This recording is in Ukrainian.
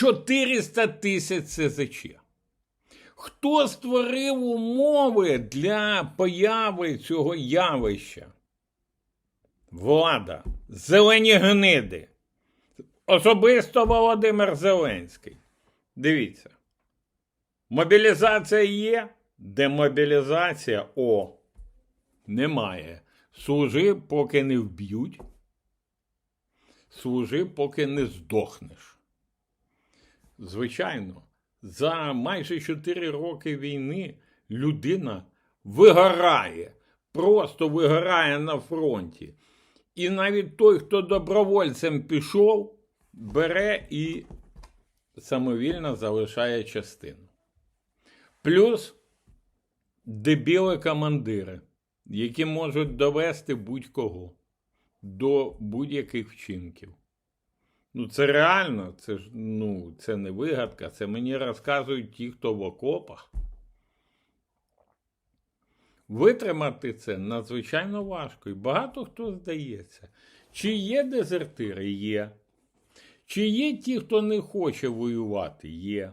400 тисяч СЗЧ. Хто створив умови для появи цього явища? Влада, зелені гниди. Особисто Володимир Зеленський. Дивіться. Мобілізація є, демобілізація о. Немає. Служи, поки не вб'ють. Служи, поки не здохнеш. Звичайно, за майже 4 роки війни людина вигорає, просто вигорає на фронті. І навіть той, хто добровольцем пішов, бере і самовільно залишає частину. Плюс дебіли командири, які можуть довести будь-кого до будь-яких вчинків. Ну, це реально, це ж ну, це не вигадка, це мені розказують ті, хто в окопах. Витримати це надзвичайно важко, і багато хто здається. Чи є дезертири? Є. Чи є ті, хто не хоче воювати? Є.